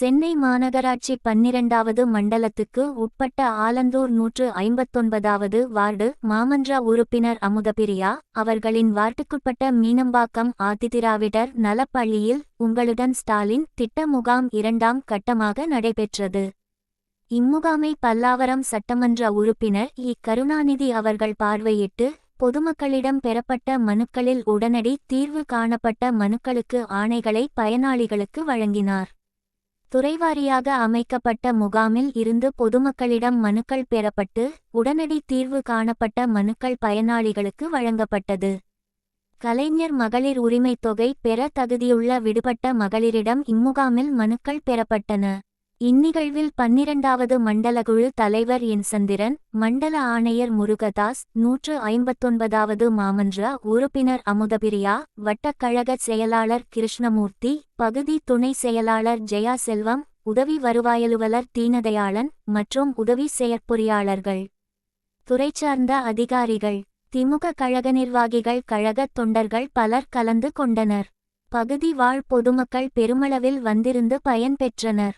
சென்னை மாநகராட்சி பன்னிரண்டாவது மண்டலத்துக்கு உட்பட்ட ஆலந்தூர் நூற்று ஐம்பத்தொன்பதாவது வார்டு மாமன்ற உறுப்பினர் அமுதபிரியா அவர்களின் வார்டுக்குட்பட்ட மீனம்பாக்கம் ஆதிதிராவிடர் நலப்பள்ளியில் உங்களுடன் ஸ்டாலின் திட்ட முகாம் இரண்டாம் கட்டமாக நடைபெற்றது. இம்முகாமை பல்லாவரம் சட்டமன்ற உறுப்பினர் இ. கருணாநிதி அவர்கள் பார்வையிட்டு பொதுமக்களிடம் பெறப்பட்ட மனுக்களில் உடனடி தீர்வு காணப்பட்ட மனுக்களுக்கு ஆணைகளை பயனாளிகளுக்கு வழங்கினார். துறைவாரியாக அமைக்கப்பட்ட முகாமில் இருந்து பொதுமக்களிடம் மனுக்கள் பெறப்பட்டு உடனடி தீர்வு காணப்பட்ட மனுக்கள் பயனாளிகளுக்கு வழங்கப்பட்டது. கலைஞர் மகளிர் உரிமைத் தொகை பெற தகுதியுள்ள விடுபட்ட மகளிரிடம் இம்முகாமில் மனுக்கள் பெறப்பட்டன. இந்நிகழ்வில் பன்னிரண்டாவது மண்டலகுழு தலைவர் என். சந்திரன் மண்டல ஆணையர் முருகதாஸ் நூற்று ஐம்பத்தொன்பதாவது மாமன்ற உறுப்பினர் அமுதபிரியா வட்டக்கழக செயலாளர் கிருஷ்ணமூர்த்தி பகுதி துணை செயலாளர் ஜெயா செல்வம் உதவி வருவாயலுவலர் தீனதயாளன் மற்றும் உதவி செயற்பொறியாளர்கள். துறை சார்ந்த அதிகாரிகள் திமுக கழக நிர்வாகிகள் கழகத் தொண்டர்கள் பலர் கலந்து கொண்டனர். பகுதி வாழ் பொதுமக்கள் பெருமளவில் வந்திருந்து பயன்பெற்றனர்